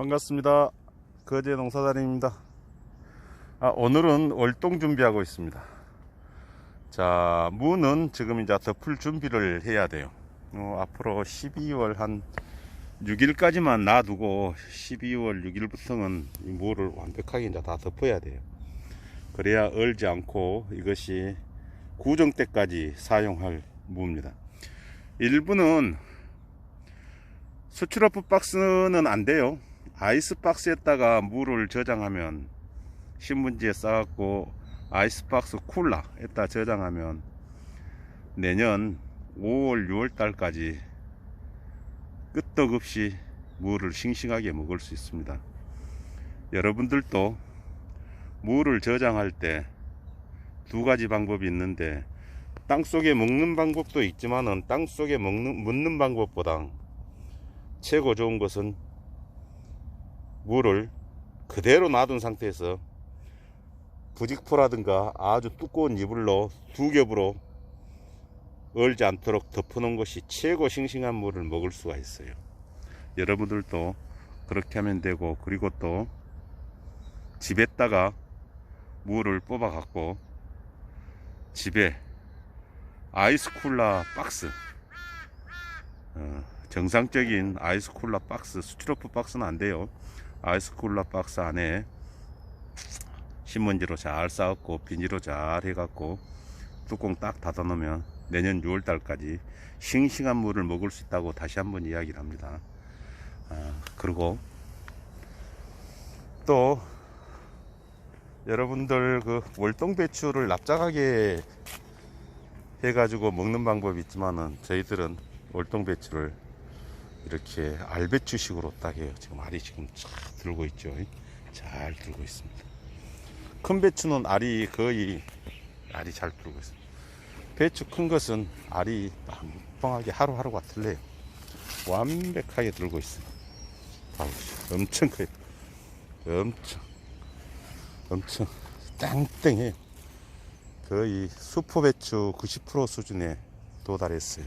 반갑습니다. 거제 농사다림입니다. 아, 오늘은 월동 준비하고 있습니다. 자, 무는 지금 이제 덮을 준비를 해야 돼요. 어, 앞으로 12월 한 6일까지만 놔두고 12월 6일부터는 이 무를 완벽하게 이제 다 덮어야 돼요. 그래야 얼지 않고 이것이 구정 때까지 사용할 무입니다. 일부는 수출어프 박스는 안 돼요. 아이스 박스에다가 물을 저장하면 신문지에 싸갖고 아이스 박스 쿨러에다 저장하면 내년 5월 6월 달까지 끄떡없이 물을 싱싱하게 먹을 수 있습니다. 여러분들도 물을 저장할 때 두 가지 방법이 있는데 땅 속에 먹는 방법도 있지만은 땅 속에 먹는 묻는 방법보다 최고 좋은 것은 물을 그대로 놔둔 상태에서 부직포라든가 아주 두꺼운 이불로 두 겹으로 얼지 않도록 덮어놓은 것이 최고 싱싱한 물을 먹을 수가 있어요. 여러분들도 그렇게 하면 되고 그리고 또 집에다가 물을 뽑아 갖고 집에 아이스 쿨러 박스 어, 정상적인 아이스 쿨러 박스 스티로프 박스는 안 돼요 아이스 쿨러 박스 안에 신문지로 잘 쌓았고 비닐로 잘 해갖고 뚜껑 딱 닫아 놓으면 내년 6월 달까지 싱싱한 물을 먹을 수 있다고 다시 한번 이야기를 합니다. 아, 그리고 또 여러분들 그 월동 배추를 납작하게 해가지고 먹는 방법이 있지만은 저희들은 월동 배추를 이렇게 알배추식으로 딱 해요. 지금 알이 지금 잘 들고 있죠. 잘 들고 있습니다. 큰 배추는 알이 거의 알이 잘 들고 있습니다. 배추 큰 것은 알이 뻥하게 하루하루가 틀려요. 완벽하게 들고. 봐보시죠. 엄청 커요. 엄청. 엄청 땡땡해요. 거의 수포 배추 90% 수준에 도달했어요.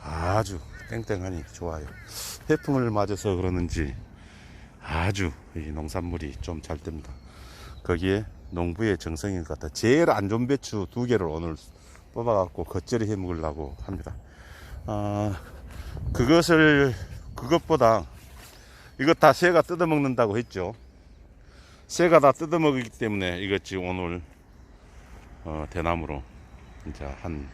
아주 땡땡하니 좋아요. 해풍을 맞아서 그러는지 아주 이 농산물이 좀 잘 됩니다. 거기에 농부의 정성인 것 같아. 제일 안 좋은 배추 두 개를 오늘 뽑아갖고 겉절이 해 먹으려고 합니다. 아, 그것을, 그것보다 이거 다 새가 뜯어먹는다고 했죠. 새가 다 뜯어먹기 때문에 이것 지금 오늘 어, 대나무로 이제 한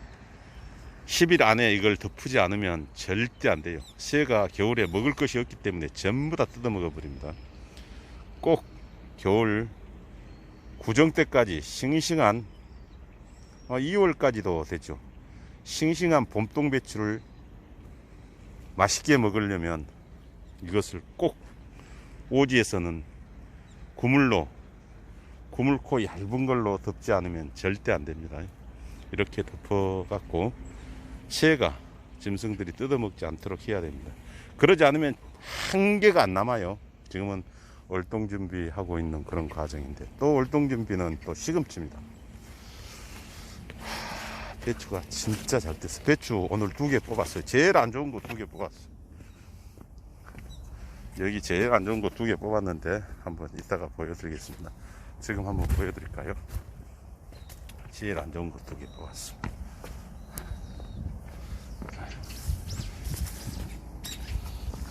10일 안에 이걸 덮지 않으면 절대 안 돼요. 새가 겨울에 먹을 것이 없기 때문에 전부 다 뜯어먹어 버립니다. 꼭 겨울 구정 때까지 싱싱한 어, 2월까지도 되죠. 싱싱한 봄동 배추를 맛있게 먹으려면 이것을 꼭 오지에서는 구물로 구물코 얇은 걸로 덮지 않으면 절대 안 됩니다. 이렇게 덮어 갖고 새가 짐승들이 뜯어먹지 않도록 해야 됩니다. 그러지 않으면 한 개가 안 남아요. 지금은 월동 준비하고 있는 그런 과정인데 또 월동 준비는 또 시금치입니다. 배추가 진짜 잘 됐어. 배추 오늘 두 개 뽑았어요. 제일 안 좋은 거 두 개 뽑았어요. 여기 제일 안 좋은 거 두 개 뽑았는데 한번 이따가 보여드리겠습니다. 지금 한번 보여드릴까요? 제일 안 좋은 거 두 개 뽑았어.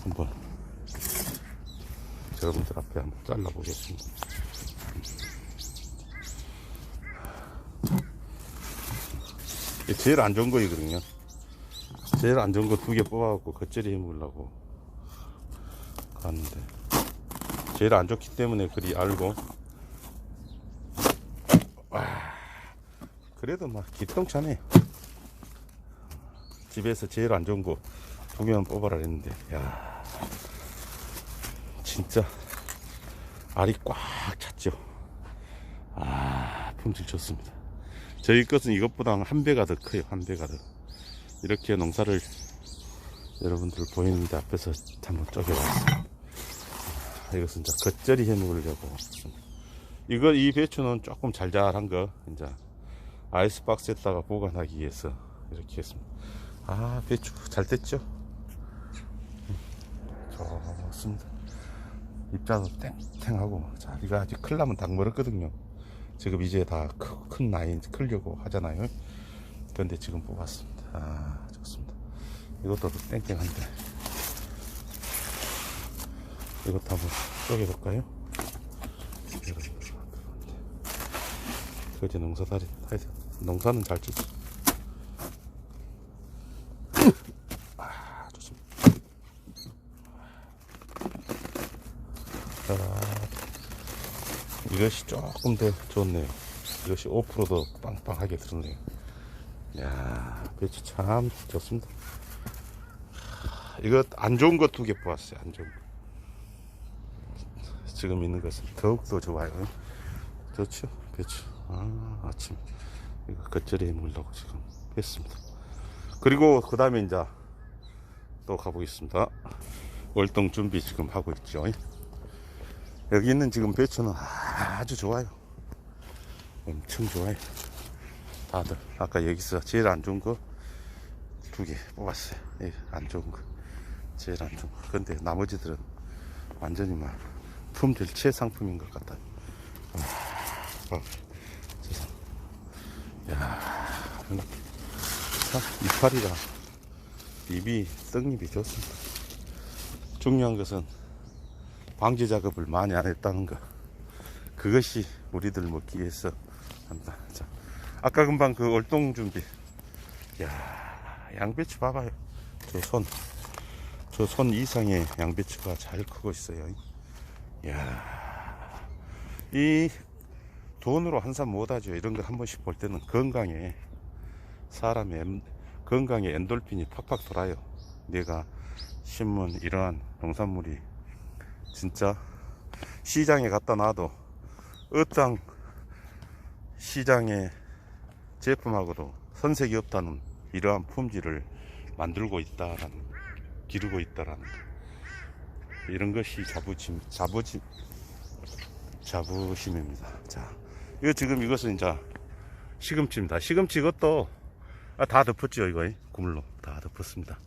한번 여러분들 앞에 한번 잘라보겠습니다. 제일 안 좋은 거이거든요. 제일 안 좋은 거 두 개 뽑아갖고 겉절이 해 먹으려고 갔는데 제일 안 좋기 때문에 그리 알고 아, 그래도 막 기똥차네 집에서 제일 안 좋은 거 두 개만 뽑아라 했는데 야 진짜 알이 꽉 찼죠. 아 품질 좋습니다. 저희 것은 이것보다 한 배가 더 커요 한 배가 더. 이렇게 농사를 여러분들 보이는데 앞에서 한번 쪼개봤습니다. 이것은 이제 겉절이 해 먹으려고 이거 이 배추는 조금 잘잘한 거 이제 아이스박스에다가 보관하기 위해서 이렇게 했습니다. 아 배추 잘 됐죠? 음, 좋습니다 입자도 땡땡하고 자 이거 아직 클라면 딱 멀었거든요. 지금 이제 다 큰 나이 클려고 하잖아요. 근데 지금 뽑았습니다. 아 좋습니다. 이것도 땡땡한데. 이것도 한번 쪼개볼까요? 그지 농사다리 하여튼 농사는 잘 짓지 아 좋습니다 자, 이것이 조금 더 좋네요. 이것이 5%더 빵빵하게 들었네요. 야 배치 참 좋습니다. 하, 이거 안 좋은 거두개 뽑았어요. 안 좋은 거. 지금 있는 것은 더욱더 좋아요. 좋죠? 배추. 아, 아침. 이거 겉절이에 물려고 지금 했습니다. 그리고 그 다음에 이제 또 가보겠습니다. 월동 준비 지금 하고 있죠. 여기 있는 지금 배추는 아주 좋아요. 엄청 좋아요. 다들 아까 여기서 제일 안 좋은 거 두 개 뽑았어요. 예, 안 좋은 거 제일 안 좋은 거. 근데 나머지들은 완전히 막 품질 최상품인 것 같아요. 아, 어, 세상. 야, 참 이파리가 잎이 떡잎이 좋습니다. 중요한 것은 방제 작업을 많이 안 했다는 거. 그것이 우리들 먹기 위해서 한다. 자, 아까 금방 그 월동 준비. 야, 양배추 봐봐요. 저 손. 저 손 이상의 양배추가 잘 크고 있어요. 야, 이 돈으로 한산 못하죠. 이런 거 한 번씩 볼 때는 건강에 사람의 엔- 건강에 엔돌핀이 팍팍 돌아요. 내가 신문 이러한 농산물이 진짜 시장에 갖다 놔도 어떤 시장의 제품하고도 선색이 없다는 이러한 품질을 만들고 있다라는 기르고 있다라는 거. 이런 것이 자부심 자부심 자부심입니다. 자, 이거 지금 이것은 이제 시금치입니다. 시금치 이것도 아, 다 덮었죠 이거 구물로 다 덮었습니다.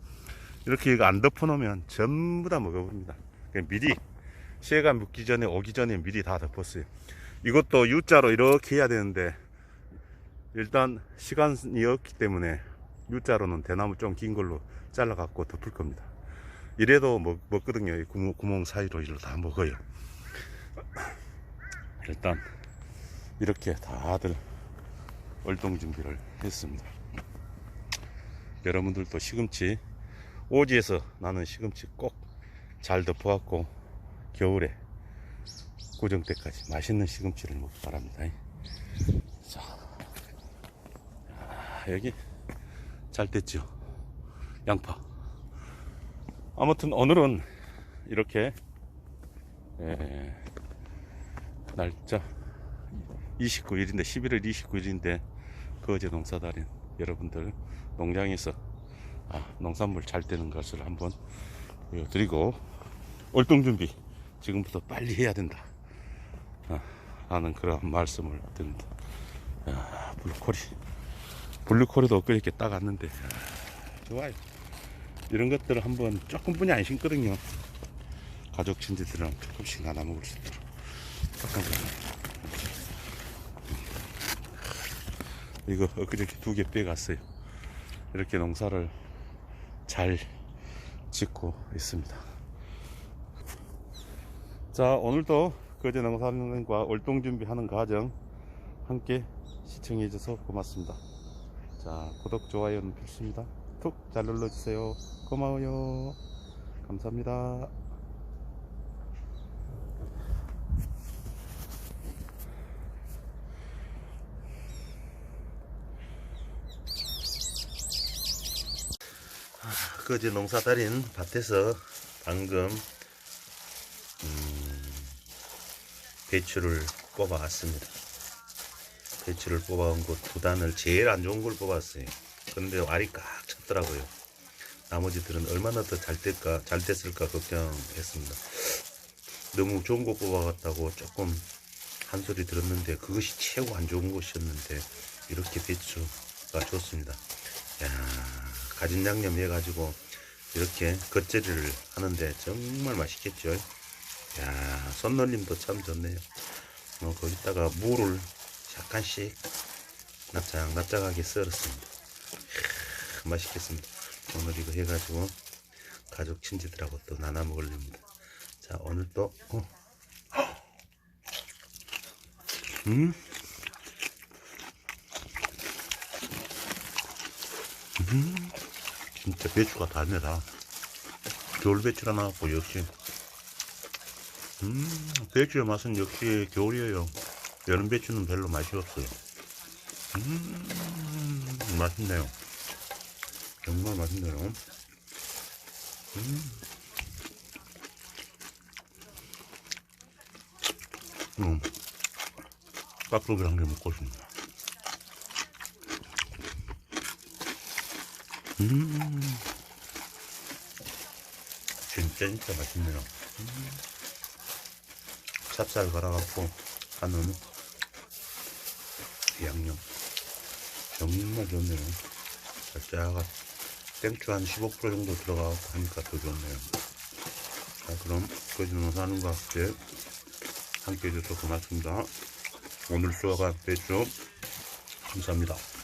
이렇게 이거 안 덮어 놓으면 전부 다 먹어버립니다. 그냥 미리 새가 묻기 전에 오기 전에 미리 다 덮었어요. 이것도 U자로 이렇게 해야 되는데 일단 시간이 없기 때문에 U자로는 대나무 좀 긴 걸로 잘라 갖고 덮을 겁니다. 이래도 먹, 먹거든요. 이 구멍, 구멍 사이로 이로 다 먹어요. 일단 이렇게 다들 월동 준비를 했습니다. 여러분들도 시금치 오지에서 나는 시금치 꼭 잘 덮어갖고 겨울에 고정 때까지 맛있는 시금치를 먹기 바랍니다. 자, 아, 여기 잘 됐죠. 양파. 아무튼 오늘은 이렇게 에, 날짜 29일인데 11월 29일인데 거제 농사달인 여러분들 농장에서 아, 농산물 잘 되는 것을 한번 보여드리고 월동 준비 지금부터 빨리 해야 된다. 아, 라는 그런 말씀을 드립니다. 야, 블루코리. 블루코리도 엊그저께 따갔는데. 아, 좋아요. 이런 것들을 한번 조금뿐이 안 심거든요. 가족 친지들이랑 조금씩 나눠 먹을 수 있도록. 깎아줘요 이거 엊그저께 두 개 빼갔어요. 이렇게 농사를 잘 짓고 있습니다 자 오늘도 거제 농사과 월동 준비하는 과정 함께 시청해 주셔서 고맙습니다. 자 구독 좋아요는 필수입니다. 툭 잘 눌러주세요. 고마워요. 감사합니다. 거제 농사 달인 밭에서 방금 배추를 뽑아왔습니다. 배추를 뽑아온 곳두 단을 제일 안 좋은 걸 뽑았어요. 근데 알이 꽉 찼더라고요. 나머지들은 얼마나 더 잘 될까, 잘 됐을까 걱정했습니다. 너무 좋은 거 뽑아갔다고 조금 한 소리 들었는데 그것이 최고 안 좋은 것이었는데 이렇게 배추가 좋습니다. 야, 가진 양념 해가지고 이렇게 겉절이를 하는데 정말 맛있겠죠. 야, 손놀림도 참 좋네요. 어, 거기다가 무를 약간씩 납작 납작하게 썰었습니다. 이야, 맛있겠습니다. 오늘 이거 해가지고 가족 친지들하고 또 나눠 먹으렵니다. 자, 오늘 또 어. 음. 음. 진짜 배추가 달매다. 겨울 배추라 나왔고 역시 음, 배추의 맛은 역시 겨울이에요. 여름 배추는 별로 맛이 없어요. 음, 맛있네요. 정말 맛있네요. 음, 음, 깍두기 한개 먹고 싶네. 음, 진짜 진짜 맛있네요. 찹쌀 갈아갖고 하는 양념. 정말 좋네요. 살짝 땡초 한 15% 정도 들어가갖고 하니까 더 좋네요. 자 그럼 거짓말 사는 거 함께 함께 해줘서 고맙습니다. 오늘 수화가 배추 감사합니다